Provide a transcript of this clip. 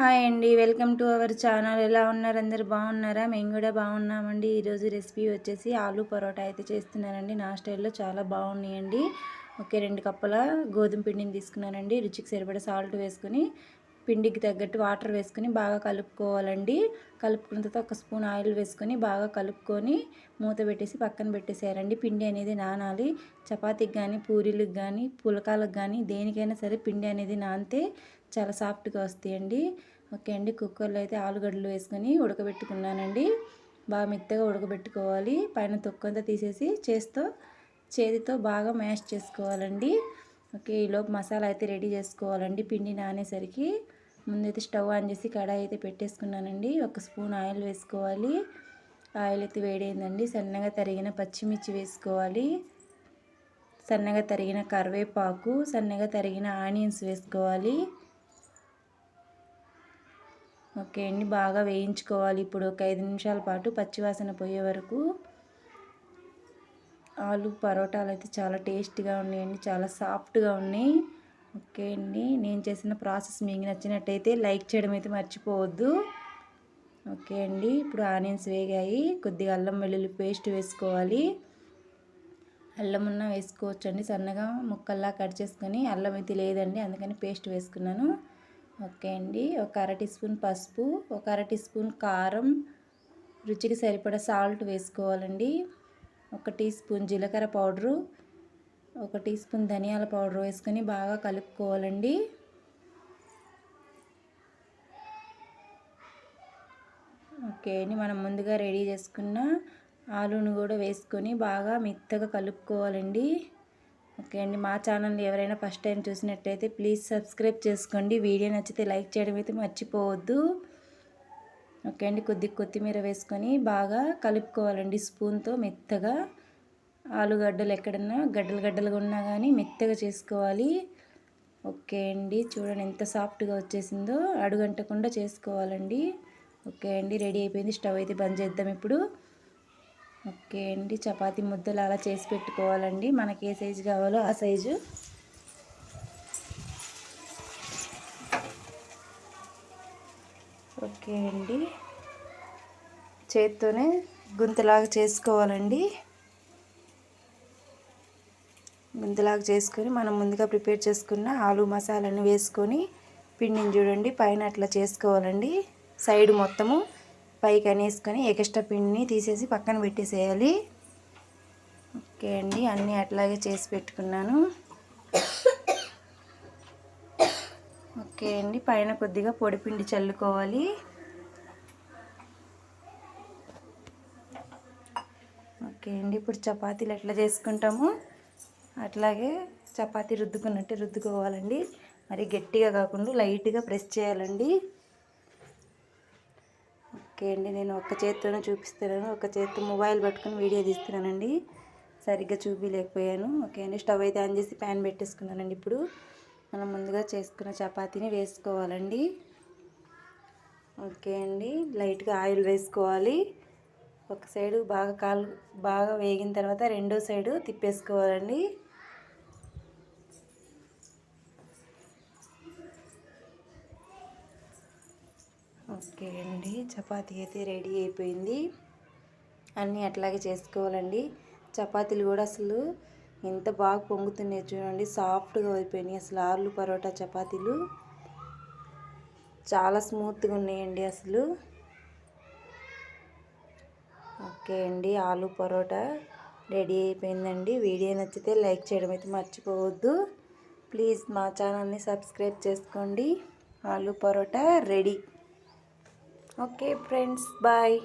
Hi అండి. Welcome to our channel. ఎలా ఉన్నారు? అందరు బాగున్నారా? మేము కూడా బాగున్నామండి. ఈరోజు రెసిపీ వచ్చేసి ఆలు పరోటా అయితే చేస్తున్నానండి. నా స్టైల్లో చాలా బాగున్నాయండి. ఓకే రెండు కప్పుల గోధుమ పిండిని తీసుకున్నానండి. రుచికి సరిపడా సాల్ట్ వేసుకుని పిండికి తగ్గట్టు వాటర్ వేసుకొని బాగా కలుపుకోవాలండి. కలుపుకున్న తర్వాత ఒక స్పూన్ ఆయిల్ వేసుకొని బాగా కలుపుకొని మూత పెట్టేసి పక్కన పెట్టేసేయాలండి. పిండి అనేది నానాలి. చపాతీకి కానీ పూరీలకు కానీ పులకాలకు కానీ దేనికైనా సరే పిండి అనేది నానితే చాలా సాఫ్ట్గా వస్తాయండి. ఓకే అండి. కుక్కర్లో అయితే ఆలుగడ్డలు వేసుకొని ఉడకబెట్టుకున్నానండి. బాగా మెత్తగా ఉడకబెట్టుకోవాలి. పైన తొక్కంతా తీసేసి చేస్తో చేతితో బాగా మ్యాష్ చేసుకోవాలండి. ఓకే ఈలోపు మసాలా అయితే రెడీ చేసుకోవాలండి. పిండి నానేసరికి ముందైతే స్టవ్ ఆన్ చేసి కడాయి అయితే పెట్టేసుకున్నానండి. ఒక స్పూన్ ఆయిల్ వేసుకోవాలి. ఆయిల్ అయితే వేడైందండి. సన్నగా తరిగిన పచ్చిమిర్చి వేసుకోవాలి. సన్నగా తరిగిన కరివేపాకు సన్నగా తరిగిన ఆనియన్స్ వేసుకోవాలి. ఓకే అండి బాగా వేయించుకోవాలి. ఇప్పుడు ఒక ఐదు నిమిషాల పాటు పచ్చివాసన పోయే వరకు ఆలు పరోటాలు అయితే చాలా టేస్ట్గా ఉన్నాయండి చాలా సాఫ్ట్గా ఉన్నాయి. ఓకే అండి నేను చేసిన ప్రాసెస్ మీకు నచ్చినట్టయితే లైక్ చేయడం అయితే మర్చిపోవద్దు. ఓకే అండి ఇప్పుడు ఆనియన్స్ వేగాయి కొద్దిగా అల్లం వెల్లుల్లి పేస్ట్ వేసుకోవాలి. అల్లం ఉన్న వేసుకోవచ్చండి సన్నగా ముక్కల్లా కట్ చేసుకొని అల్లం అయితే లేదండి అందుకని పేస్ట్ వేసుకున్నాను. ఓకే అండి. ఒక అర టీ స్పూన్ పసుపు ఒక అర టీ స్పూన్ కారం రుచికి సరిపడా సాల్ట్ వేసుకోవాలండి. ఒక టీ స్పూన్ జీలకర్ర పౌడరు ఒక టీ స్పూన్ ధనియాల పౌడర్ వేసుకొని బాగా కలుపుకోవాలండి. ఓకే అండి. మనం ముందుగా రెడీ చేసుకున్న ఆలూను కూడా వేసుకొని బాగా మెత్తగా కలుపుకోవాలండి. ఓకే అండి. మా ఛానల్ని ఎవరైనా ఫస్ట్ టైం చూసినట్టయితే ప్లీజ్ సబ్స్క్రైబ్ చేసుకోండి. వీడియో నచ్చితే లైక్ చేయడం అయితే మర్చిపోవద్దు. ఓకే అండి. కొద్ది కొత్తిమీర వేసుకొని బాగా కలుపుకోవాలండి స్పూన్తో మెత్తగా. ఆలుగడ్డలు ఎక్కడన్నా గడ్డలు గడ్డలుగా ఉన్నా కానీ మెత్తగా చేసుకోవాలి. ఓకే అండి. చూడండి ఎంత సాఫ్ట్గా వచ్చేసిందో అడుగంటకుండా చేసుకోవాలండి. ఓకే అండి. రెడీ అయిపోయింది. స్టవ్ అయితే బంద్ చేద్దాం ఇప్పుడు. ఓకే అండి. చపాతి ముద్దలు అలా చేసి పెట్టుకోవాలండి. మనకి ఏ సైజు కావాలో ఆ సైజు. ఓకే అండి. చేత్తోనే గుంతలాగా చేసుకోవాలండి. గుంతలాగా చేసుకొని మనం ముందుగా ప్రిపేర్ చేసుకున్న ఆలు మసాలాను వేసుకొని పిండిని చూడండి పైన అట్లా చేసుకోవాలండి. సైడ్ మొత్తము. పైకి అనేసుకొని ఎక్స్ట్రా పిండిని తీసేసి పక్కన పెట్టేసేయాలి. ఓకే అండి అన్నీ అట్లాగే చేసి పెట్టుకున్నాను. ఓకే అండి పైన కొద్దిగా పొడి పిండి చల్లుకోవాలి. ఓకే అండి ఇప్పుడు చపాతీలు ఎట్లా చేసుకుంటాము అట్లాగే చపాతీ రుద్దుకున్నట్టు రుద్దుకోవాలండి. మరి గట్టిగా కాకుండా లైట్గా ప్రెస్ చేయాలండి. ఓకే అండి నేను ఒక్క చేతితోనే చూపిస్తున్నాను. ఒక చేతితో మొబైల్ పట్టుకుని వీడియో తీస్తున్నానండి. సరిగ్గా చూపించలేకపోయాను ఓకే అండి స్టవ్ అయితే ఆన్ చేసి ప్యాన్ పెట్టేసుకున్నానండి ఇప్పుడు. మనం ముందుగా చేసుకున్న చపాతీని వేసుకోవాలండి. ఓకే అండి లైట్గా ఆయిల్ వేసుకోవాలి. ఒక సైడు బాగా కాలు బాగా వేగిన తర్వాత రెండో సైడు తిప్పేసుకోవాలండి. ఓకే అండి. చపాతీ అయితే రెడీ అయిపోయింది. అన్నీ అట్లాగే చేసుకోవాలండి. చపాతీలు కూడా అసలు ఎంత బాగా పొంగుతున్నాయి చూడండి. సాఫ్ట్గా అయిపోయినాయి అసలు ఆలు పరోటా చపాతీలు. చాలా స్మూత్గా ఉన్నాయండి అసలు. ఓకే అండి. ఆలు పరోటా రెడీ అయిపోయిందండి. వీడియో నచ్చితే లైక్ చేయడం అయితే మర్చిపోవద్దు. ప్లీజ్ మా ఛానల్ని సబ్స్క్రైబ్ చేసుకోండి. Aloo paratha ready. Okay friends bye